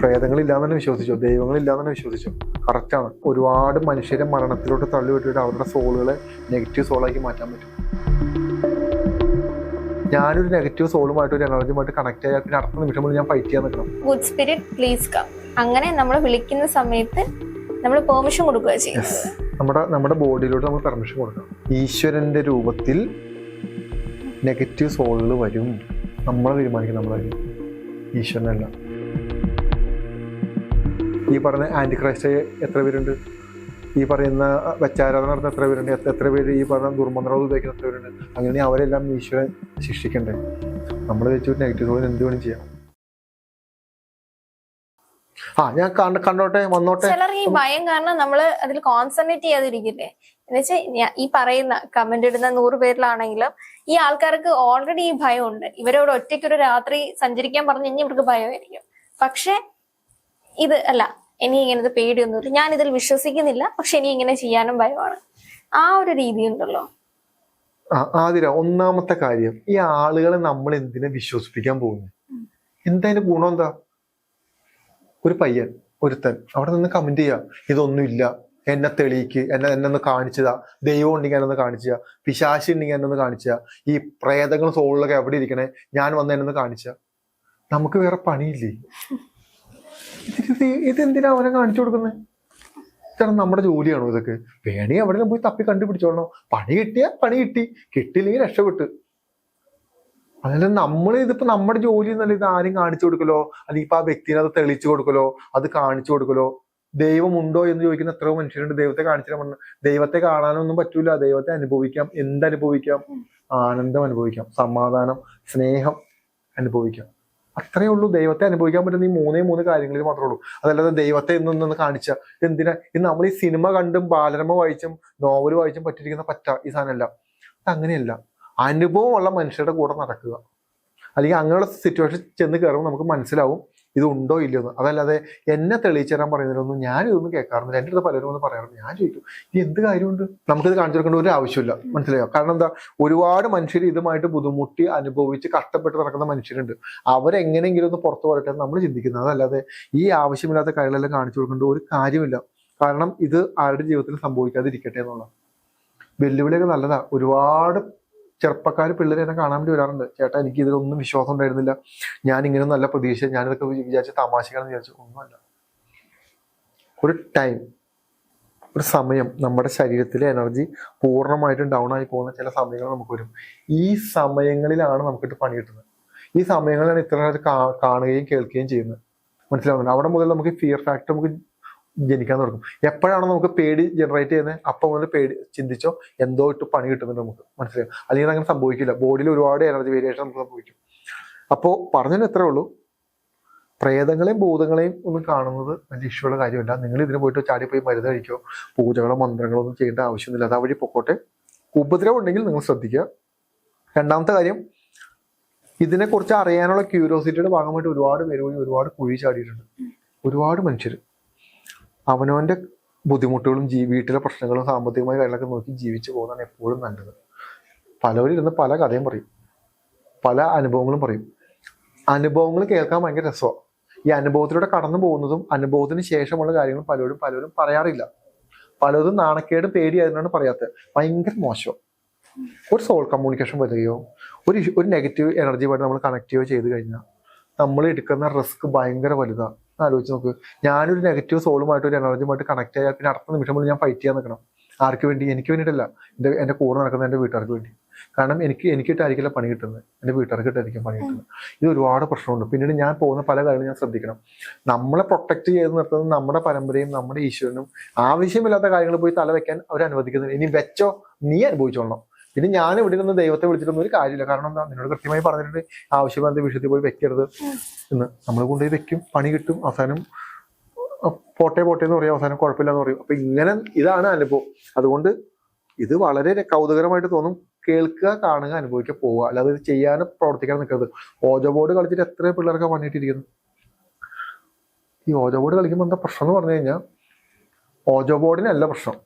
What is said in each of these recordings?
പ്രേതങ്ങളില്ലാന്ന് വിശ്വസിച്ചു വിശ്വസിച്ചോ. വിശ്വസിച്ചു കറക്റ്റാണ് ഒരുപാട് മനുഷ്യരെ മരണത്തിലോട്ട് തള്ളിവിട്ടിട്ട് അവരുടെ സോളുകളെ നെഗറ്റീവ് സോളാക്കി മാറ്റാൻ പറ്റും. ഞാനൊരു നെഗറ്റീവ് സോളുമായിട്ട് ഒരു എനർജിയുമായിട്ട് കണക്ട് ആയാൽ പിന്നെ അടുത്ത നിമിഷം മുതൽ ഞാൻ ഫൈറ്റ് ചെയ്യാൻ നിൽക്കണം. ഗുഡ് സ്പിരിറ്റ് പ്ലീസ് കം അങ്ങനെ നമ്മൾ വിളിക്കുന്ന സമയത്ത് നമ്മൾ പെർമിഷൻ കൊടുക്കുക നമ്മുടെ നമ്മുടെ ബോഡിയിലോട്ട് നമ്മൾ പെർമിഷൻ കൊടുക്കണം. ഈശ്വരന്റെ രൂപത്തിൽ നെഗറ്റീവ് സോളുകൾ വരും. നമ്മൾ തീരുമാനിക്കും നമ്മളായിരിക്കും ഈശ്വരനല്ല. ഈ പറഞ്ഞ ആന്റി ക്രൈസ്റ്റ് എത്ര പേരുണ്ട്? ഈ പറയുന്ന വെച്ചാരാധന നടത്തുന്ന എത്ര പേരുണ്ട്? എത്ര- പേര് ഈ പറഞ്ഞ ദുർമന്ത്രം ഉപയോഗിക്കുന്ന എത്ര പേരുണ്ട്? അങ്ങനെ അവരെല്ലാം ഈശ്വരൻ ശിക്ഷിക്കണ്ടേ? നമ്മൾ വെച്ചു നെഗറ്റീവ് സോളിൽ എന്ത് വേണം ചെയ്യാം. ആ ഞാൻ കണ്ട കണ്ടോട്ടെ വന്നോട്ടെ. ചിലർ ഈ ഭയം കാരണം നമ്മൾ അതിൽ കോൺസെൻട്രേറ്റ് ചെയ്യാതിരിക്കില്ലേ? എന്നുവെച്ചാൽ ഈ പറയുന്ന കമന്റ് ഇടുന്ന നൂറ് പേരിലാണെങ്കിലും ഈ ആൾക്കാർക്ക് ഓൾറെഡി ഈ ഭയമുണ്ട്. ഇവരോട് ഒറ്റയ്ക്ക് ഒരു രാത്രി സഞ്ചരിക്കാൻ പറഞ്ഞു കഴിഞ്ഞാൽ ഇവർക്ക് ഭയമായിരിക്കും. പക്ഷെ ഇത് അല്ല ഇനി ഇങ്ങനത്തെ പേടിയൊന്നുമില്ല ഞാൻ ഇതിൽ വിശ്വസിക്കുന്നില്ല. പക്ഷെ ഇനി ഇങ്ങനെ ചെയ്യാനും ഭയമാണ്. ആ ഒരു രീതി ഉണ്ടല്ലോ. ആതിര ഒന്നാമത്തെ കാര്യം ഈ ആളുകളെ നമ്മൾ എന്തിനെ വിശ്വസിപ്പിക്കാൻ പോകുന്നു? എന്താ അതിന്റെ ഗുണം എന്താ? ഒരു പയ്യൻ ഒരുത്തൻ അവിടെ നിന്ന് കമന്റ് ചെയ്യാ. ഇതൊന്നുമില്ല എന്നെ തെളിയിക്ക് എന്നെ എന്നെ ഒന്ന് കാണിച്ചതാ ദൈവം ഉണ്ടെങ്കിൽ എന്നെ ഒന്ന് കാണിച്ചാ പിശാശി ഉണ്ടെങ്കിൽ എന്നെ ഒന്ന് കാണിച്ചാ ഈ പ്രേതങ്ങൾ സോളിലൊക്കെ എവിടെ ഇരിക്കണേ? ഞാൻ വന്ന് എന്നെ ഒന്ന് കാണിച്ചാ നമുക്ക് വേറെ പണിയില്ലേ? ഇതെന്തിനാ അവനെ കാണിച്ചു കൊടുക്കുന്നത് ഇതാണ് നമ്മുടെ ജോലിയാണോ ഇതൊക്കെ? വേണേ എവിടെയെങ്കിലും പോയി തപ്പി കണ്ടുപിടിച്ചോളണോ? പണി കിട്ടിയാ പണി കിട്ടി. കിട്ടിയില്ലെങ്കിൽ രക്ഷപ്പെട്ട്. അതല്ല നമ്മൾ ഇതിപ്പോ നമ്മുടെ ജോലി എന്നല്ല ഇത് ആരും കാണിച്ചു കൊടുക്കലോ? അല്ലെങ്കിൽ ഇപ്പൊ ആ വ്യക്തിനെ അത് തെളിച്ചു കൊടുക്കലോ? അത് കാണിച്ചു കൊടുക്കലോ? ദൈവമുണ്ടോ എന്ന് ചോദിക്കുന്ന എത്രയോ മനുഷ്യരുണ്ട്. ദൈവത്തെ കാണിച്ചിട്ട് പറഞ്ഞു ദൈവത്തെ കാണാനൊന്നും പറ്റൂല. ദൈവത്തെ അനുഭവിക്കാം. എന്തനുഭവിക്കാം ആനന്ദം അനുഭവിക്കാം. സമാധാനം സ്നേഹം അനുഭവിക്കാം. അത്രയേ ഉള്ളൂ. ദൈവത്തെ അനുഭവിക്കാൻ പറ്റുന്ന ഈ മൂന്നേ മൂന്ന് കാര്യങ്ങളിൽ മാത്രമേ ഉള്ളൂ. അതല്ലാതെ ദൈവത്തെ എന്നൊന്ന് കാണിച്ച എന്തിനാ? ഇത് നമ്മൾ ഈ സിനിമ കണ്ടും ബാലരമ വായിച്ചും നോവൽ വായിച്ചും പറ്റിയിരിക്കുന്ന പറ്റ ഈ സാധനമല്ല. അങ്ങനെയല്ല അനുഭവമുള്ള മനുഷ്യരുടെ കൂടെ നടക്കുക. അല്ലെങ്കിൽ അങ്ങനെയുള്ള സിറ്റുവേഷൻ ചെന്ന് കയറുമ്പോൾ നമുക്ക് മനസ്സിലാവും ഇത് ഉണ്ടോ ഇല്ലയോ എന്ന്. അതല്ലാതെ എന്നെ തെളിയിച്ചു തരാൻ പറയുന്നതിലൊന്നും ഞാൻ ഇതൊന്നും കേൾക്കാറുണ്ട് എന്റെ അടുത്ത് പലരും ഒന്ന് പറയാറുണ്ട്. ഞാൻ ചോദിക്കും ഇത് എന്ത് കാര്യമുണ്ട്? നമുക്കിത് കാണിച്ചു കൊടുക്കേണ്ട ഒരു ആവശ്യമില്ല. മനസ്സിലായോ? കാരണം എന്താ? ഒരുപാട് മനുഷ്യർ ഇതുമായിട്ട് ബുദ്ധിമുട്ടി അനുഭവിച്ച് കഷ്ടപ്പെട്ട് നടക്കുന്ന മനുഷ്യരുണ്ട്. അവരെങ്ങനെയെങ്കിലും ഒന്ന് പുറത്തു വരട്ടെ നമ്മൾ ചിന്തിക്കുന്നത് അതല്ലാതെ ഈ ആവശ്യമില്ലാത്ത കാര്യങ്ങളെല്ലാം കാണിച്ചു കൊടുക്കേണ്ട ഒരു കാര്യമില്ല. കാരണം ഇത് ആരുടെ ജീവിതത്തിൽ സംഭവിക്കാതിരിക്കട്ടെ എന്നുള്ള വെല്ലുവിളിയൊക്കെ നല്ലതാണ് ഒരുപാട് ചെറുപ്പക്കാർ പിള്ളേരെ എന്നെ കാണാൻ വേണ്ടി വരാറുണ്ട്. ചേട്ടാ എനിക്ക് ഇതിലൊന്നും വിശ്വാസം ഉണ്ടായിരുന്നില്ല. ഞാൻ ഇങ്ങനെ നല്ല പ്രതീക്ഷ ഞാനിതൊക്കെ വിചാരിച്ച തമാശകളെന്ന് വിചാരിച്ചു. ഒന്നുമല്ല. ഒരു ടൈം ഒരു സമയം നമ്മുടെ ശരീരത്തിലെ എനർജി പൂർണമായിട്ടും ഡൗൺ ആയി പോകുന്ന ചില സമയങ്ങൾ നമുക്ക് വരും. ഈ സമയങ്ങളിലാണ് നമുക്കിട്ട് പണി കിട്ടുന്നത്. ഈ സമയങ്ങളിലാണ് ഇത്ര കാണുകയും കേൾക്കുകയും ചെയ്യുന്നത്. മനസ്സിലാവുന്നത് അവിടെ മുതൽ നമുക്ക് ഫിയർ ഫാക്ടർ നമുക്ക് ജനിക്കാൻ തുടങ്ങും. എപ്പോഴാണോ നമുക്ക് പേടി ജനറേറ്റ് ചെയ്യുന്നത് അപ്പം മുതൽ പേടി ചിന്തിച്ചോ എന്തോ ഇട്ട് പണി കിട്ടുന്നുണ്ട് നമുക്ക്. മനസ്സിലാവും അല്ലെങ്കിൽ അങ്ങനെ സംഭവിക്കില്ല. ബോഡിയിൽ ഒരുപാട് എനർജി വേരിയേഷൻ നമുക്ക് സംഭവിക്കും. അപ്പോൾ പറഞ്ഞതിന് എത്രേ ഉള്ളൂ. പ്രേതങ്ങളെയും ഭൂതങ്ങളെയും ഒന്നും കാണുന്നത് വലിയ ഇഷ്യൂള്ള കാര്യമല്ല. നിങ്ങൾ ഇതിന് പോയിട്ട് ചാടിപ്പോയി മരുന്ന് കഴിക്കോ പൂജകളോ മന്ത്രങ്ങളോ ഒന്നും ചെയ്യേണ്ട ആവശ്യമൊന്നുമില്ല. അത് വഴി പൊക്കോട്ടെ. ഉപദ്രവം ഉണ്ടെങ്കിൽ നിങ്ങൾ ശ്രദ്ധിക്കുക. രണ്ടാമത്തെ കാര്യം ഇതിനെക്കുറിച്ച് അറിയാനുള്ള ക്യൂരിയോസിറ്റിയുടെ ഭാഗമായിട്ട് ഒരുപാട് പേര് പോയി ഒരുപാട് കുഴി ചാടിയിട്ടുണ്ട്. ഒരുപാട് മനുഷ്യർ അവനവന്റെ ബുദ്ധിമുട്ടുകളും ജീ വീട്ടിലെ പ്രശ്നങ്ങളും സാമ്പത്തികമായ കാര്യങ്ങളൊക്കെ നോക്കി ജീവിച്ചു പോകുന്നതാണ് എപ്പോഴും നല്ലത്. പലവരിരുന്ന് പല കഥയും പറയും. പല അനുഭവങ്ങളും പറയും. അനുഭവങ്ങൾ കേൾക്കാൻ ഭയങ്കര രസമാണ് ഈ അനുഭവത്തിലൂടെ കടന്നു പോകുന്നതും അനുഭവത്തിന് ശേഷമുള്ള കാര്യങ്ങൾ പലരും പലരും പറയാറില്ല. പലതും നാണക്കേടും പേടിയായതിനാണ് പറയാത്തത് ഭയങ്കര മോശം. ഒരു സോൾ കമ്മ്യൂണിക്കേഷൻ വരികയോ ഒരു ഒരു നെഗറ്റീവ് എനർജിയുമായിട്ട് നമ്മൾ കണക്ട് ചെയ്യുകയോ ചെയ്ത് കഴിഞ്ഞാൽ നമ്മൾ എടുക്കുന്ന റിസ്ക് ഭയങ്കര വലുതാണ് ആലോചിച്ച് നോക്ക്. ഞാനൊരു നെഗറ്റീവ് സോളുമായിട്ട് ഒരു എനർജിയുമായിട്ട് കണക്ട് ആയാൽ പിന്നെ അടുത്ത നിമിഷം മുതൽ ഞാൻ ഫൈറ്റ് ചെയ്യാൻ നിൽക്കണം. ആർക്ക് വേണ്ടി? എനിക്ക് വേണ്ടിയിട്ടല്ല. എന്റെ എന്റെ കൂടെ നടക്കുന്ന എന്റെ വീട്ടുകാർക്ക് വേണ്ടി. കാരണം എനിക്ക് എനിക്കിട്ടായിരിക്കില്ല പണി കിട്ടുന്നത്. എന്റെ വീട്ടുകാർക്ക് ഇട്ടായിരിക്കും പണി കിട്ടുന്നത്. ഇത് ഒരുപാട് പ്രശ്നമുണ്ട്. പിന്നീട് ഞാൻ പോകുന്ന പല കാര്യങ്ങളും ഞാൻ ശ്രദ്ധിക്കണം. നമ്മളെ പ്രൊട്ടക്ട് ചെയ്ത് നിർത്തുന്നത് നമ്മുടെ പരമ്പരയും നമ്മുടെ ഈശ്വരനും ആവശ്യമില്ലാത്ത കാര്യങ്ങൾ പോയി തല വെക്കാൻ അവർ അനുവദിക്കുന്നില്ല ഇനി വെച്ചോ നീ അനുഭവിച്ചോളണം. പിന്നെ ഞാൻ ഇവിടെ നിന്ന് ദൈവത്തെ വിളിച്ചിട്ടൊന്നും ഒരു കാര്യമില്ല. കാരണം എന്താ? നിന്നോട് കൃത്യമായി പറഞ്ഞിട്ടുണ്ട് ആവശ്യമില്ലാത്ത വിഷയത്തിൽ പോയി വെക്കരുത് എന്ന്. നമ്മൾ കൊണ്ടുപോയി വെക്കും പണി കിട്ടും അവസാനം പോട്ടെ പോട്ടെ എന്ന് പറയും അവസാനം കുഴപ്പമില്ലാന്ന് പറയും. അപ്പൊ ഇങ്ങനെ ഇതാണ് അനുഭവം. അതുകൊണ്ട് ഇത് വളരെ കൗതുകരമായിട്ട് തോന്നും. കേൾക്കുക കാണുക അനുഭവിക്കുക പോവുക. അല്ലാതെ ഇത് ചെയ്യാനും പ്രവർത്തിക്കാൻ നിൽക്കരുത്. ഓജോ ബോർഡ് കളിച്ചിട്ട് എത്ര പിള്ളേർക്ക് പണിയിട്ടിരിക്കുന്നു ഈ ഓജോ ബോർഡ് കളിക്കുമ്പോൾ എന്താ പ്രശ്നം എന്ന് പറഞ്ഞു കഴിഞ്ഞാൽ ഓജോ ബോർഡിനല്ല പ്രശ്നം.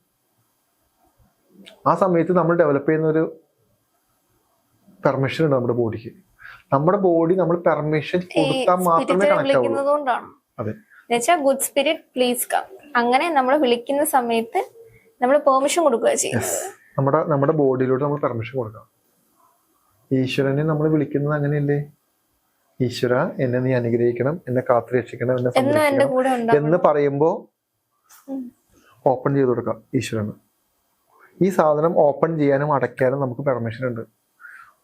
ആ സമയത്ത് നമ്മൾ ഡെവലപ്പ് ചെയ്യുന്ന ഒരു പെർമിഷൻ ഉണ്ട് നമ്മുടെ ബോഡിക്ക് നമ്മുടെ ബോഡി നമ്മൾ പെർമിഷൻ കൊടുത്താൽ മാത്രമേ കണക്ട് ആവുള്ളൂ. അതെ. ഗുഡ് സ്പിരിറ്റ് പ്ലീസ് കം അങ്ങനെ നമ്മൾ വിളിക്കുന്ന സമയത്ത് നമ്മൾ പെർമിഷൻ കൊടുക്കുക നമ്മുടെ നമ്മുടെ ബോഡിയിലോട്ട് നമ്മൾ പെർമിഷൻ കൊടുക്കണം. ഈശ്വരനെ നമ്മൾ വിളിക്കുന്നത് അങ്ങനെയല്ലേ? ഈശ്വര എന്നെ നീ അനുഗ്രഹിക്കണം എന്നെ കാത്തു രക്ഷിക്കണം എന്നെ എന്നും കൂടെ ഉണ്ടാവും എന്ന് പറയുമ്പോ ഓപ്പൺ ചെയ്ത് കൊടുക്കാം ഈശ്വരന്. ഈ സാധനം ഓപ്പൺ ചെയ്യാനും അടയ്ക്കാനും നമുക്ക് പെർമിഷൻ ഉണ്ട്.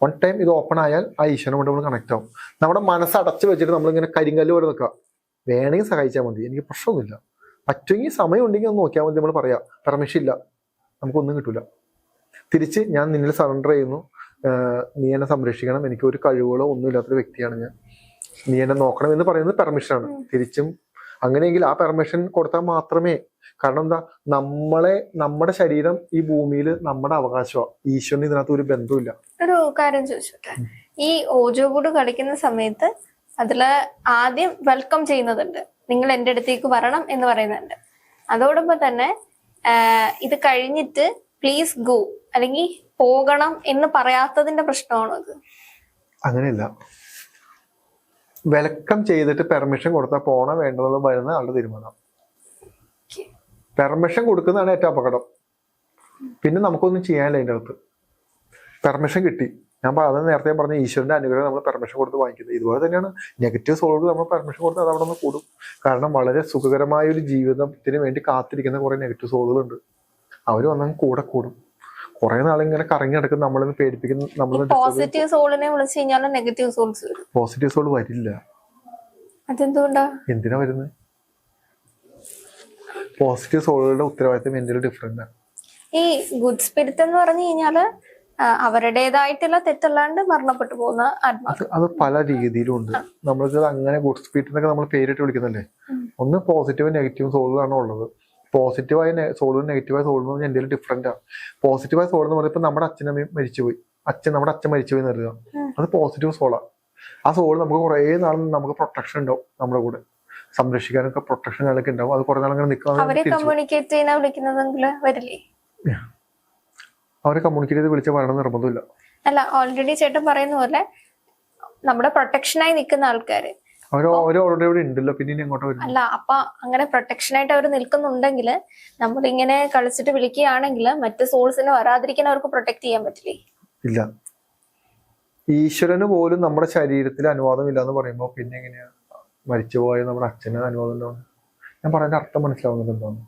വൺ ടൈം ഇത് ഓപ്പൺ ആയാൽ ആ ഈശ്വരനോട് നമ്മൾ കണക്ട് ആവും. നമ്മുടെ മനസ്സ് അടച്ചു വെച്ചിട്ട് നമ്മളിങ്ങനെ കരിങ്കല്ല് പോലെ നിൽക്കുക. വേണമെങ്കിൽ സഹായിച്ചാൽ മതി. എനിക്ക് പ്രശ്നമൊന്നുമില്ല. പറ്റുമെങ്കിൽ സമയം ഉണ്ടെങ്കിൽ ഒന്ന് നോക്കിയാൽ മതി നമ്മൾ പറയാം. പെർമിഷൻ ഇല്ല. നമുക്കൊന്നും കിട്ടില്ല തിരിച്ച് ഞാൻ നിന്നിൽ സറണ്ടർ ചെയ്യുന്നു. നീ എന്നെ സംരക്ഷിക്കണം. എനിക്ക് ഒരു കഴിവുകളോ ഒന്നും ഇല്ലാത്തൊരു വ്യക്തിയാണ് ഞാൻ. നീ എന്നെ നോക്കണം എന്ന് പറയുന്നത് പെർമിഷനാണ് തിരിച്ചും അങ്ങനെയെങ്കിൽ ആ പെർമിഷൻ കൊടുത്താൽ മാത്രമേ കാരണം എന്താ? നമ്മളെ നമ്മുടെ ശരീരം ഈ ഭൂമിയിൽ നമ്മുടെ അവകാശമാണ്. ഈശ്വരന് ഇതിനകത്ത് ഒരു ബന്ധമില്ല ഒരു കാര്യം ചോദിച്ചോട്ടെ? ഈ ഓജോ കൂട് കളിക്കുന്ന സമയത്ത് അതിൽ ആദ്യം വെൽക്കം ചെയ്യുന്നതുണ്ട്. നിങ്ങൾ എന്റെ അടുത്തേക്ക് വരണം എന്ന് പറയുന്നുണ്ട്. അതോടൊപ്പം തന്നെ ഇത് കഴിഞ്ഞിട്ട് പ്ലീസ് ഗോ അല്ലെങ്കിൽ പോകണം എന്ന് പറയാത്തതിന്റെ പ്രശ്നമാണോ ഇത് അങ്ങനെയല്ല. വെൽക്കം ചെയ്തിട്ട് പെർമിഷൻ കൊടുത്താൽ പോണ വേണ്ടതെന്ന് വരുന്ന ആളുടെ തീരുമാനം. പെർമിഷൻ കൊടുക്കുന്നതാണ് ഏറ്റവും അപകടം. പിന്നെ നമുക്കൊന്നും ചെയ്യാനില്ല അതിന്റെ അകത്ത്. പെർമിഷൻ കിട്ടി. ഞാൻ അത് നേരത്തെ പറഞ്ഞ ഈശ്വരന്റെ അനുഗ്രഹം നമ്മൾ പെർമിഷൻ കൊടുത്ത് വാങ്ങിക്കുന്നത്. ഇതുപോലെ തന്നെയാണ് നെഗറ്റീവ് സോളുകൾ നമ്മൾ പെർമിഷൻ കൊടുത്ത് അത് അവിടെ നിന്ന് കൂടും. കാരണം വളരെ സുഖകരമായ ഒരു ജീവിതത്തിന് വേണ്ടി കാത്തിരിക്കുന്ന കുറെ നെഗറ്റീവ് സോളുകളുണ്ട് അവർ വന്നങ്ങ് കൂടെ കൂടും. കുറെ ഇങ്ങനെ കറങ്ങി നടക്കുന്ന നമ്മളെ പേടിപ്പിക്കുന്ന നമ്മൾ പോസിറ്റീവ് സോളിനെ വിളിച്ചു കഴിഞ്ഞാൽ നെഗറ്റീവ് സോൾസ് പോസിറ്റീവ് സോൾ വരില്ല. അതെന്തുകൊണ്ടാ? എന്തിനാ വരുന്നത് പോസിറ്റീവ് സോളുകളുടെ ഉത്തരവാദിത്തം എന്തെങ്കിലും ഡിഫറെന്റ് ആണ് ഈ ഗുഡ് സ്പിരിറ്റ് എന്ന് പറഞ്ഞു കഴിഞ്ഞാൽ അവരുടേതായിട്ടുള്ള തെറ്റല്ലാണ്ട് മരണപ്പെട്ടു പോകുന്ന അത് പല രീതിയിലും ഉണ്ട്. നമ്മൾക്ക് അങ്ങനെ ഗുഡ് സ്പിരിറ്റ് എന്നൊക്കെ നമ്മൾ പേരിട്ട് വിളിക്കുന്നല്ലേ. ഒന്ന് പോസിറ്റീവ് നെഗറ്റീവ് സോളുകളാണ് ഉള്ളത്. പോസിറ്റീവായ സോളും നെഗറ്റീവായ പറഞ്ഞാൽ എന്റെ ഡിഫറെന്റ് ആണ് പോസിറ്റീവായ സോൾ എന്ന് പറയുമ്പോൾ ഇപ്പൊ നമ്മുടെ അച്ഛനമ്മയും മരിച്ചുപോയി. അച്ഛൻ നമ്മുടെ അച്ഛൻ മരിച്ചുപോയി എന്ന് കരുതുക. അത് പോസിറ്റീവ് സോളാണ് ആ. സോൾ നമുക്ക് കുറേ നാൾ നമുക്ക് പ്രൊട്ടക്ഷൻ ഉണ്ടാവും നമ്മുടെ കൂടെ. സംരക്ഷിക്കാനൊക്കെ പ്രൊട്ടക്ഷൻ കാര്യങ്ങളൊക്കെ ഉണ്ടാവും. അത് കുറെ നാളെ അങ്ങനെ നിൽക്കുക അവരെ കമ്മ്യൂണിക്കേറ്റ് ചെയ്ത് വിളിച്ച വരണം നിർബന്ധമില്ല. അല്ല ഓൾറെഡി ചേട്ടൻ പറയുന്ന പോലെ നമ്മുടെ പ്രൊട്ടക്ഷനായി നിൽക്കുന്ന ആൾക്കാര് ഉണ്ടല്ലോ പിന്നെ എങ്ങോട്ട് അല്ല അപ്പൊ അങ്ങനെ പ്രൊട്ടക്ഷൻ ആയിട്ട് അവർ നിൽക്കുന്നുണ്ടെങ്കിൽ നമ്മളിങ്ങനെ കളിച്ചിട്ട് വിളിക്കുകയാണെങ്കിൽ മറ്റ് സോൾസിന് വരാതിരിക്കാൻ അവർക്ക് പ്രൊട്ടക്ട് ചെയ്യാൻ പറ്റില്ലേ? ഇല്ല. ഈശ്വരന് പോലും നമ്മുടെ ശരീരത്തിൽ അനുവാദം ഇല്ല എന്ന് പറയുമ്പോൾ പിന്നെ എങ്ങനെയാ? മരിച്ചുപോയ നമ്മുടെ അച്ഛന് അനുവാദം ഉണ്ടാവും ഞാൻ പറയുന്ന അർത്ഥം മനസ്സിലാവുന്നത് എന്താണ്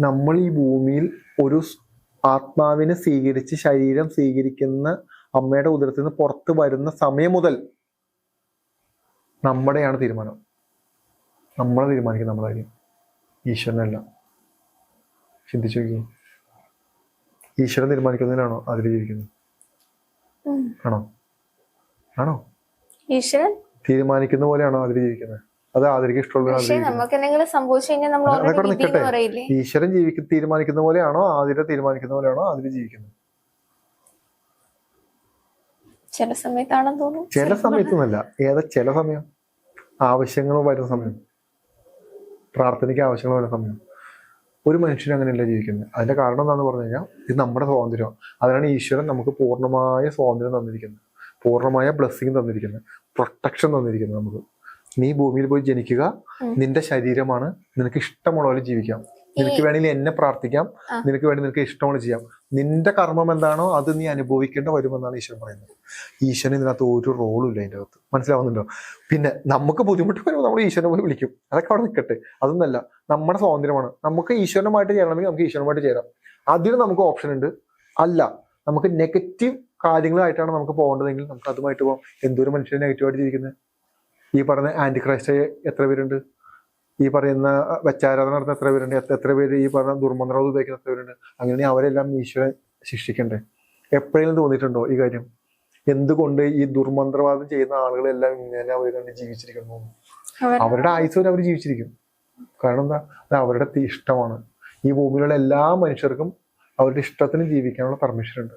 നമ്മൾ ഈ ഭൂമിയിൽ ഒരു ആത്മാവിനെ സ്വീകരിച്ച് ശരീരം സ്വീകരിക്കുന്ന അമ്മയുടെ ഉദരത്തിൽ നിന്ന് പുറത്ത് വരുന്ന സമയം മുതൽ നമ്മുടെയാണ് തീരുമാനം. നമ്മളെ തീരുമാനിക്കും നമ്മുടെ കാര്യം. ഈശ്വരനല്ല. ചിന്തിച്ചു നോക്കി ഈശ്വരൻ തീരുമാനിക്കുന്നതിനാണോ അതിൽ ജീവിക്കുന്നത്? ആണോ? ആണോ? ഈശ്വരൻ? തീരുമാനിക്കുന്ന പോലെയാണോ അതിൽ ജീവിക്കുന്നത്? അത് ആദരിക്ക് ഇഷ്ടമുള്ള ഈശ്വരൻ ജീവിക്ക തീരുമാനിക്കുന്ന പോലെയാണോ ആതിര തീരുമാനിക്കുന്ന പോലെയാണോ അതിൽ ജീവിക്കുന്നത്? ചില സമയത്താണെന്ന് തോന്നുന്നു. ചില സമയത്തൊന്നുമല്ല ഏതാ ചില സമയം? ആവശ്യങ്ങൾ വരുന്ന സമയം. പ്രാർത്ഥനയ്ക്ക് ആവശ്യങ്ങൾ വരുന്ന സമയം. ഒരു മനുഷ്യൻ അങ്ങനെയല്ല ജീവിക്കുന്നത്. അതിന്റെ കാരണം എന്താണെന്ന് പറഞ്ഞു കഴിഞ്ഞാൽ ഇത് നമ്മുടെ സ്വാതന്ത്ര്യം. അതിനാണ് ഈശ്വരൻ നമുക്ക് പൂർണമായ സ്വാതന്ത്ര്യം തന്നിരിക്കുന്നത്. പൂർണമായ ബ്ലെസ്സിങ് തന്നിരിക്കുന്നത്. പ്രൊട്ടക്ഷൻ തന്നിരിക്കുന്നത് നമുക്ക്. നീ ഭൂമിയിൽ പോയി ജനിക്കുക. നിന്റെ ശരീരമാണ് നിനക്ക് ഇഷ്ടമുള്ള പോലെ ജീവിക്കാം നിനക്ക് വേണമെങ്കിൽ എന്നെ പ്രാർത്ഥിക്കാം. നിനക്ക് വേണ്ടി നിനക്ക് ഇഷ്ടമുള്ള ചെയ്യാം. നിന്റെ കർമ്മം എന്താണോ അത് നീ അനുഭവിക്കേണ്ട വരുമെന്നാണ് ഈശ്വരൻ പറയുന്നത്. ഈശ്വരൻ ഇതിനകത്ത് ഒരു റോളും ഇല്ല അതിന്റെ അകത്ത്. മനസ്സിലാവുന്നുണ്ടോ? പിന്നെ നമുക്ക് ബുദ്ധിമുട്ട് വരുമ്പോൾ നമ്മൾ ഈശ്വരനെ പോയി വിളിക്കും. അതൊക്കെ അവിടെ നിൽക്കട്ടെ അതൊന്നല്ല. നമ്മുടെ സ്വാതന്ത്ര്യമാണ്. നമുക്ക് ഈശ്വരനുമായിട്ട് ചേരണമെങ്കിൽ നമുക്ക് ഈശ്വരനുമായിട്ട് ചേരാം. അതിന് നമുക്ക് ഓപ്ഷൻ ഉണ്ട്. അല്ല. നമുക്ക് നെഗറ്റീവ് കാര്യങ്ങളായിട്ടാണ് നമുക്ക് പോകേണ്ടതെങ്കിൽ നമുക്ക് അതുമായിട്ട് പോകാം എന്തോരം മനുഷ്യർ നെഗറ്റീവായിട്ട് ജീവിക്കുന്നത് ഈ പറഞ്ഞ ആന്റി ക്രൈസ്റ്റ് എത്ര പേരുണ്ട്? ഈ പറയുന്ന വെച്ചാരാധന നടത്തുന്ന എത്ര പേരുണ്ട്? എത്ര- പേര് ഈ പറഞ്ഞ ദുർമന്ത്രം ഉപയോഗിക്കുന്ന എത്ര പേരുണ്ട്? അങ്ങനെ അവരെല്ലാം ഈശ്വരൻ ശിക്ഷിക്കണ്ടേ എപ്പോഴെങ്കിലും തോന്നിയിട്ടുണ്ടോ ഈ കാര്യം? എന്തുകൊണ്ട് ഈ ദുർമന്ത്രവാദം ചെയ്യുന്ന ആളുകളെല്ലാം ഇങ്ങനെ അവർ കണ്ട് ജീവിച്ചിരിക്കുന്നു? അവരുടെ ആയുസ് വരെ അവർ ജീവിച്ചിരിക്കും. കാരണം എന്താ? അത് അവരുടെ ഇഷ്ടമാണ്. ഈ ഭൂമിയിലുള്ള എല്ലാ മനുഷ്യർക്കും അവരുടെ ഇഷ്ടത്തിന് ജീവിക്കാനുള്ള പെർമിഷൻ ഉണ്ട്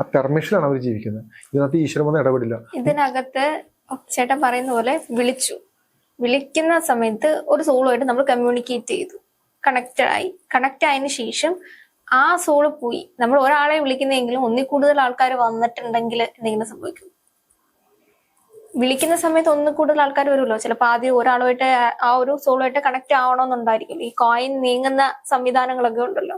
ആ പെർമിഷനാണ് അവർ ജീവിക്കുന്നത്. ഇതിനകത്ത് ഈശ്വരം ഒന്നും ഇടപെടില്ല. ഇതിനകത്ത് ചേട്ടൻ പറയുന്ന പോലെ വിളിച്ചു. വിളിക്കുന്ന സമയത്ത് ഒരു സോളുമായിട്ട് നമ്മൾ കമ്മ്യൂണിക്കേറ്റ് ചെയ്തു. കണക്റ്റഡ് ആയി. കണക്റ്റ് ആയതിനു ശേഷം ആ സോൾ പോയി. നമ്മൾ ഒരാളെ വിളിക്കുന്നെങ്കിലും ഒന്നിൽ കൂടുതൽ ആൾക്കാർ വന്നിട്ടുണ്ടെങ്കിൽ എന്തെങ്കിലും സംഭവിക്കും. വിളിക്കുന്ന സമയത്ത് ഒന്ന് കൂടുതൽ ആൾക്കാർ വരുമല്ലോ? ചിലപ്പോൾ ആദ്യം ഒരാളുമായിട്ട് ആ ഒരു സോളുമായിട്ട് കണക്ട് ആവണമെന്നുണ്ടായിരിക്കും. ഈ കോയിൻ നീങ്ങുന്ന സംവിധാനങ്ങളൊക്കെ ഉണ്ടല്ലോ.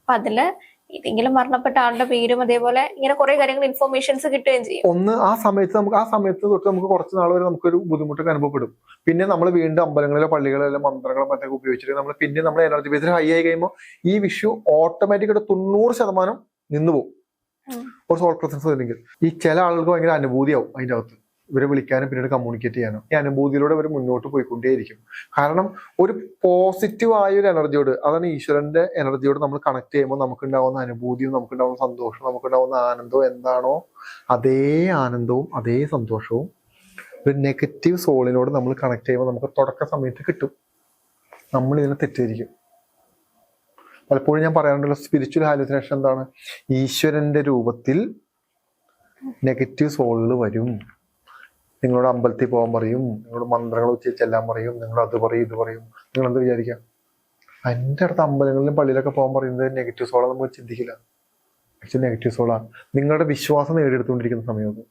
അപ്പൊ അതിൽ ഏതെങ്കിലും മരണപ്പെട്ട ആളുടെ പേരും അതേപോലെ ഇങ്ങനെ കുറെ കാര്യങ്ങൾ ഇൻഫോർമേഷൻസ് കിട്ടുകയും ചെയ്യും. ഒന്ന് ആ സമയത്ത് നമുക്ക് ആ സമയത്ത് തൊട്ട് നമുക്ക് കുറച്ച് നാൾ വരെ നമുക്കൊരു ബുദ്ധിമുട്ടൊക്കെ അനുഭവപ്പെടും. പിന്നെ നമ്മൾ വീണ്ടും അമ്പലങ്ങളിലെ പള്ളികളിലെ മന്ത്രങ്ങളും മറ്റൊക്കെ ഉപയോഗിച്ചിട്ട് നമ്മൾ പിന്നെ നമ്മൾ എനർജി ബേസിൽ ഹൈ ആയി കഴിയുമ്പോൾ ഈ വിഷു ഓട്ടോമാറ്റിക്കായിട്ട് തൊണ്ണൂറ് ശതമാനം നിന്നുപോകും. ഒരു സോൾ പ്രസൻസ് ഇല്ലെങ്കിൽ. ഈ ചില ആളുകൾക്ക് ഭയങ്കര അനുഭൂതിയാവും അതിന്റെ അകത്ത്. ഇവരെ വിളിക്കാനും പിന്നീട് കമ്മ്യൂണിക്കേറ്റ് ചെയ്യാനും ഈ അനുഭൂതിയിലൂടെ അവർ മുന്നോട്ട് പോയിക്കൊണ്ടേയിരിക്കും. കാരണം ഒരു പോസിറ്റീവ് ആയ ഒരു എനർജിയോട് അതാണ് ഈശ്വരന്റെ എനർജിയോട് നമ്മൾ കണക്ട് ചെയ്യുമ്പോൾ നമുക്കുണ്ടാവുന്ന അനുഭൂതിയും നമുക്കുണ്ടാവുന്ന സന്തോഷവും നമുക്കുണ്ടാവുന്ന ആനന്ദവും എന്താണോ അതേ ആനന്ദവും അതേ സന്തോഷവും ഒരു നെഗറ്റീവ് സോളിനോട് നമ്മൾ കണക്ട് ചെയ്യുമ്പോൾ നമുക്ക് തുടക്ക സമയത്ത് കിട്ടും. നമ്മൾ ഇതിനെ തെറ്റിദ്ധരിക്കും. പലപ്പോഴും ഞാൻ പറയാറുണ്ടല്ലോ സ്പിരിച്വൽ ഹാലുസിനേഷൻ എന്താണ്? ഈശ്വരന്റെ രൂപത്തിൽ നെഗറ്റീവ് സോളുകൾ വരും. നിങ്ങളോട് അമ്പലത്തിൽ പോകാൻ പറയും നിങ്ങളോട് മന്ത്രങ്ങൾ ചെല്ലാൻ പറയും നിങ്ങൾ അത് പറയും ഇത് പറയും. നിങ്ങൾ എന്ത് വിചാരിക്കാം? എന്റെ അടുത്ത് അമ്പലങ്ങളിലും പള്ളിയിലൊക്കെ പോകാൻ പറയുന്നത് നെഗറ്റീവ് സോളാണ് നമ്മൾ ചിന്തിക്കില്ല. ആക്ച്വലി നെഗറ്റീവ് സോളാണ് നിങ്ങളുടെ വിശ്വാസം നേടിയെടുത്തുകൊണ്ടിരിക്കുന്ന സമയത്ത്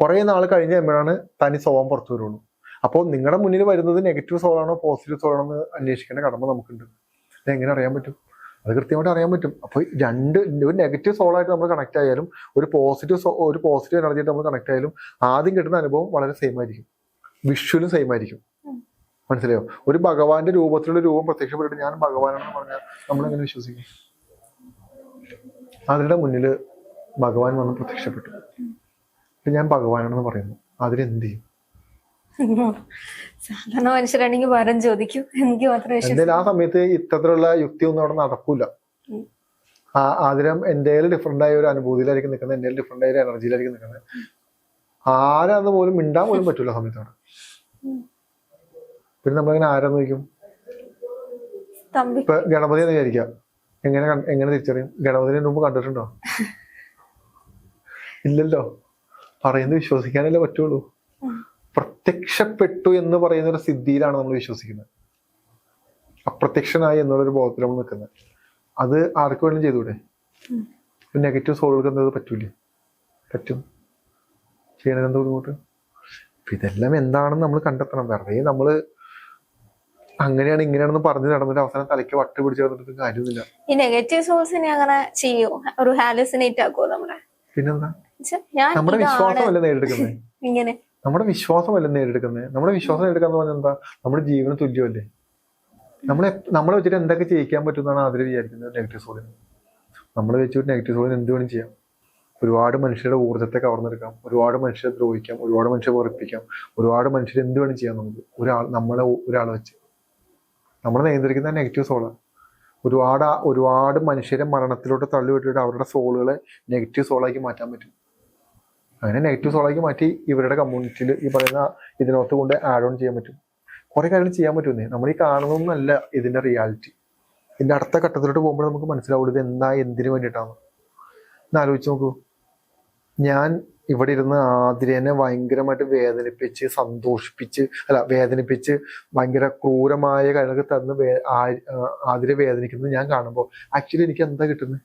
കുറെ നാൾ കഴിഞ്ഞ് കഴിയുമ്പോഴാണ് തനി സ്വഭാവം പുറത്തു വരുള്ളൂ. അപ്പോൾ നിങ്ങളുടെ മുന്നിൽ വരുന്നത് നെഗറ്റീവ് സോളാണോ പോസിറ്റീവ് സോളാണോ എന്ന് അന്വേഷിക്കേണ്ട കടമ നമുക്കുണ്ട്. അത് എങ്ങനെ അറിയാൻ പറ്റും? അത് കൃത്യമായിട്ട് അറിയാൻ പറ്റും. അപ്പോൾ രണ്ട് ഒരു നെഗറ്റീവ് സോൾ ആയിട്ട് നമ്മൾ കണക്ട് ആയാലും ഒരു പോസിറ്റീവ് സോ ഒരു പോസിറ്റീവ് എനർജി ആയിട്ട് നമ്മൾ കണക്ട് ആയാലും ആദ്യം കിട്ടുന്ന അനുഭവം വളരെ സെയിം ആയിരിക്കും. വിഷ്വലും സെയിം ആയിരിക്കും. മനസ്സിലായോ? ഒരു ഭഗവാന്റെ രൂപത്തിലുള്ള രൂപം പ്രത്യക്ഷപ്പെട്ടിട്ട് ഞാൻ ഭഗവാനാണെന്ന് പറഞ്ഞാൽ നമ്മൾ എങ്ങനെ വിശ്വസിക്കും? അതിന്റെ മുന്നിൽ ഭഗവാൻ വന്ന് പ്രത്യക്ഷപ്പെട്ടു. ഞാൻ ഭഗവാനാണെന്ന് പറയുന്നു. അതിലെന്ത് ചെയ്യും? സാധാരണ മനുഷ്യരാണെങ്കിൽ വരം ചോദിക്കും. എനിക്ക് മാത്രമേ എന്തായാലും ആ സമയത്ത് ഇത്തരത്തിലുള്ള യുക്തി ഒന്നും അവിടെ നടക്കൂല. ആ ആദ്യം എന്റെ ഡിഫറെന്റ് ആയ ഒരു അനുഭൂതിയിലായിരിക്കും നിൽക്കുന്നത്. എന്റെ ഡിഫറെന്റ് ആയ ഒരു എനർജിയിലായിരിക്കും നിൽക്കുന്നത്. ആരാന്ന് പോലും മിണ്ടാൻ പോലും പറ്റൂല സമയത്താണ്. പിന്നെ നമ്മളിങ്ങനെ ആരാന്ന് ചോദിക്കും? തമ്പി. ഇപ്പൊ ഗണപതി എന്ന് വിചാരിക്കാം എങ്ങനെ എങ്ങനെ തിരിച്ചറിയും? ഗണപതിനെ മുമ്പ് കണ്ടിട്ടുണ്ടോ? ഇല്ലല്ലോ. പറയുന്നത് വിശ്വസിക്കാനല്ലേ പറ്റുള്ളൂ. പ്രത്യക്ഷപ്പെട്ടു എന്ന് പറയുന്ന ഒരു സിദ്ധിയിലാണ് നമ്മൾ വിശ്വസിക്കുന്നത്. അപ്രത്യക്ഷനായി എന്നുള്ളൊരു ബോധത്തിൽ നമ്മൾ നിൽക്കുന്നത്. അത് ആർക്ക് വേണം ചെയ്തൂടെ നെഗറ്റീവ് സോൾവ് എടുക്കുന്നത് പറ്റൂലേ? പറ്റും. ചെയ്യണത് എന്ത് ബുദ്ധിമുട്ട്. ഇതെല്ലാം എന്താണെന്ന് നമ്മൾ കണ്ടെത്തണം. വെറുതെ നമ്മൾ അങ്ങനെയാണ് ഇങ്ങനെയാണെന്ന് പറഞ്ഞു നടന്നിട്ട് അവസാനം തലയ്ക്ക് വട്ട് പിടിച്ച് നടന്നിട്ട് കാര്യമില്ല ഈ നെഗറ്റീവ് സോൾസിനെ അങ്ങനെ ചെയ്യോ? ഒരു ഹാലുസിനേറ്റ് ആക്കുമോ നമ്മളെ? പിന്നെന്താ? നമ്മുടെ വിശ്വാസം വിശ്വാസമല്ല നേടിയെടുക്കുന്നത്? ഇങ്ങനെ. നമ്മുടെ വിശ്വാസമല്ല നേടിയെടുക്കുന്നത് നമ്മുടെ വിശ്വാസം നേടിയെടുക്കുക എന്ന് പറഞ്ഞാൽ എന്താ? നമ്മുടെ ജീവന് തുല്യമല്ലേ? നമ്മളെ നമ്മളെ വെച്ചിട്ട് എന്തൊക്കെ ചെയ്യിക്കാൻ പറ്റുമെന്നാണ് അതിൽ വിചാരിക്കുന്നത് നെഗറ്റീവ് സോളിന് നമ്മൾ വെച്ചിട്ട് നെഗറ്റീവ് സോളിന് എന്ത് വേണം ചെയ്യാം. ഒരുപാട് മനുഷ്യരുടെ ഊർജത്തെ കവർന്നെടുക്കാം. ഒരുപാട് മനുഷ്യരെ ദ്രോഹിക്കാം. ഒരുപാട് മനുഷ്യരെ വെറുപ്പിക്കാം. ഒരുപാട് മനുഷ്യരെ എന്ത് വേണം ചെയ്യാം നമുക്ക്. ഒരാൾ നമ്മളെ ഒരാൾ വെച്ച്. നമ്മൾ നിയന്ത്രിക്കുന്ന നെഗറ്റീവ് സോളാണ് ഒരുപാട് ഒരുപാട് മനുഷ്യരെ മരണത്തിലോട്ട് തള്ളി വിട്ടിട്ട് അവരുടെ സോളുകളെ നെഗറ്റീവ് സോളാക്കി മാറ്റാൻ പറ്റും. അങ്ങനെ നെഗറ്റീവ് സോളാക്കി മാറ്റി ഇവരുടെ കമ്മ്യൂണിറ്റിയിൽ ഈ പറയുന്ന ഇതിനകത്ത് കൊണ്ട് ആഡ് ഓൺ ചെയ്യാൻ പറ്റും. കുറെ കാര്യങ്ങൾ ചെയ്യാൻ പറ്റുന്നേ. നമ്മൾ ഈ കാണുന്നതൊന്നല്ല ഇതിന്റെ റിയാലിറ്റി ഇതിന്റെ അടുത്ത ഘട്ടത്തിലോട്ട് പോകുമ്പോൾ നമുക്ക് മനസ്സിലാവുള്ളൂ ഇത് എന്താ എന്തിനു വേണ്ടിയിട്ടാണ് ഒന്ന് ആലോചിച്ച് നോക്കൂ. ഞാൻ ഇവിടെ ഇരുന്ന് ആതിരേനെ ഭയങ്കരമായിട്ട് വേദനിപ്പിച്ച് സന്തോഷിപ്പിച്ച് അല്ല വേദനിപ്പിച്ച് ഭയങ്കര ക്രൂരമായ കാര്യങ്ങൾ തന്ന് വേ- ആതിരെ വേദനിക്കുന്നത് ഞാൻ കാണുമ്പോൾ ആക്ച്വലി എനിക്ക് എന്താ കിട്ടുന്നത്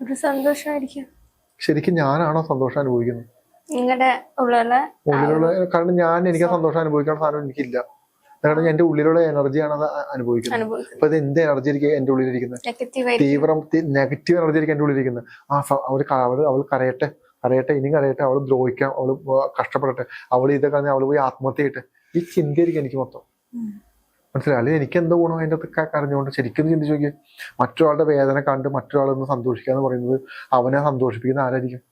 ഒരു സന്തോഷമായിരിക്കും. ശരിക്കും ഞാനാണോ സന്തോഷം അനുഭവിക്കുന്നത്? നിങ്ങളുടെ ഉള്ളിലുള്ള ഉള്ളിലുള്ള കാരണം ഞാൻ എനിക്ക് സന്തോഷം അനുഭവിക്കാൻ സാധനം എനിക്കില്ല. കാരണം എന്റെ ഉള്ളിലുള്ള എനർജിയാണ് അത് അനുഭവിക്കുന്നത്. അപ്പൊ ഇത് എന്ത് എനർജി ആയിരിക്കും എന്റെ ഉള്ളിലിരിക്കുന്നത്? തീവ്രം നെഗറ്റീവ് എനർജി ആയിരിക്കും എന്റെ ഉള്ളിലിരിക്കുന്നത്. ആ അവർ അവൾ അവൾ കരയട്ടെ കരയട്ടെ ഇനി കരയട്ടെ അവൾ ദ്രോഹിക്കാം അവൾ കഷ്ടപ്പെടട്ടെ അവൾ ഇതൊക്കെ അവൾ പോയി ആത്മഹത്യ ചെയ്യട്ടെ ഈ ചിന്തയായിരിക്കും എനിക്ക് മൊത്തം. മനസ്സിലായി? അല്ലെങ്കിൽ എനിക്ക് എന്താ ഗുണം അതിന്റെ അകത്ത് കരഞ്ഞുകൊണ്ട് ശരിക്കും ചിന്തിച്ചു നോക്കിയാൽ മറ്റൊരാളുടെ വേദന കണ്ട് മറ്റൊരാളൊന്ന് സന്തോഷിക്കുക എന്ന് പറയുന്നത് അവനെ സന്തോഷിപ്പിക്കുന്ന ആരായിരിക്കും?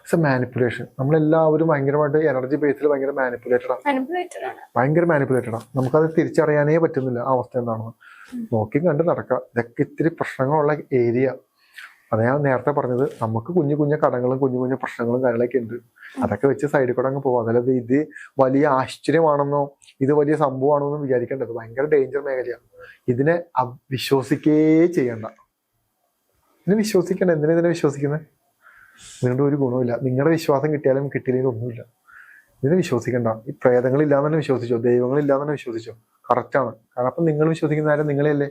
ഇറ്റ്സ് എ മാനിപ്പുലേഷൻ നമ്മളെല്ലാവരും ഭയങ്കരമായിട്ട് എനർജി ബേസിൽ ഭയങ്കര മാനിപ്പുലേറ്റഡ് ആണ് അനുഭവിച്ചത് ആണ്. ഭയങ്കര മാനിപ്പുലേറ്റഡ് ആണ് നമുക്കത് തിരിച്ചറിയാനേ പറ്റുന്നില്ല ആ അവസ്ഥ എന്താണെന്ന്. നോക്കി കണ്ട് നടക്കുക ഇതൊക്കെ ഇത്തിരി പ്രശ്നങ്ങളുള്ള ഏരിയ അത് ഞാൻ നേരത്തെ പറഞ്ഞത് നമുക്ക് കുഞ്ഞു കുഞ്ഞു കടങ്ങളും കുഞ്ഞു കുഞ്ഞു പ്രശ്നങ്ങളും കാര്യങ്ങളൊക്കെ ഉണ്ട്. അതൊക്കെ വെച്ച് സൈഡിൽ കൂടെ അങ്ങ് പോകാം അതല്ലാതെ ഇത് വലിയ ആശ്ചര്യമാണെന്നോ ഇത് വലിയ സംഭവമാണോ എന്ന് വിചാരിക്കേണ്ടത് ഭയങ്കര ഡേഞ്ചർ മേഖലയാണ്. ഇതിനെ വിശ്വസിക്കേ ചെയ്യണ്ട. ഇതിനെ വിശ്വസിക്കണ്ട. എന്തിനാ ഇതിനെ വിശ്വസിക്കുന്നത്? നിങ്ങളുടെ ഒരു ഗുണമില്ല നിങ്ങളുടെ വിശ്വാസം കിട്ടിയാലും കിട്ടിയില്ലെങ്കിലും ഒന്നുമില്ല. ഇതിനെ വിശ്വസിക്കണ്ട. ഈ പ്രേതങ്ങളില്ലാന്ന് തന്നെ വിശ്വസിച്ചോ? ദൈവങ്ങളില്ലാന്ന് തന്നെ വിശ്വസിച്ചോ? കറക്റ്റാണ് കാരണം അപ്പം നിങ്ങൾ വിശ്വസിക്കുന്ന ആരും നിങ്ങളെയല്ലേ?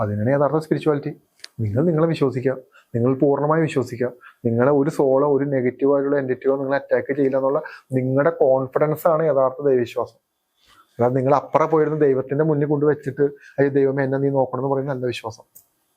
അതിനാണ് യഥാർത്ഥ സ്പിരിച്വാലിറ്റി നിങ്ങൾ നിങ്ങളെ വിശ്വസിക്കുക. നിങ്ങൾ പൂർണമായി വിശ്വസിക്കുക. നിങ്ങളെ ഒരു സോളോ ഒരു നെഗറ്റീവ് ആയിട്ടുള്ള എന്റിറ്റിയോ നിങ്ങൾ അറ്റാക്ക് ചെയ്യില്ല എന്നുള്ള നിങ്ങളുടെ കോൺഫിഡൻസ് ആണ് യഥാർത്ഥ ദൈവവിശ്വാസം. അതായത് നിങ്ങൾ അപ്പുറം പോയിരുന്ന ദൈവത്തിന്റെ മുന്നിൽ കൊണ്ട് വെച്ചിട്ട് അയ്യോ ദൈവമേ എന്നെ നീ നോക്കണം എന്ന് പറയുന്ന നല്ല വിശ്വാസം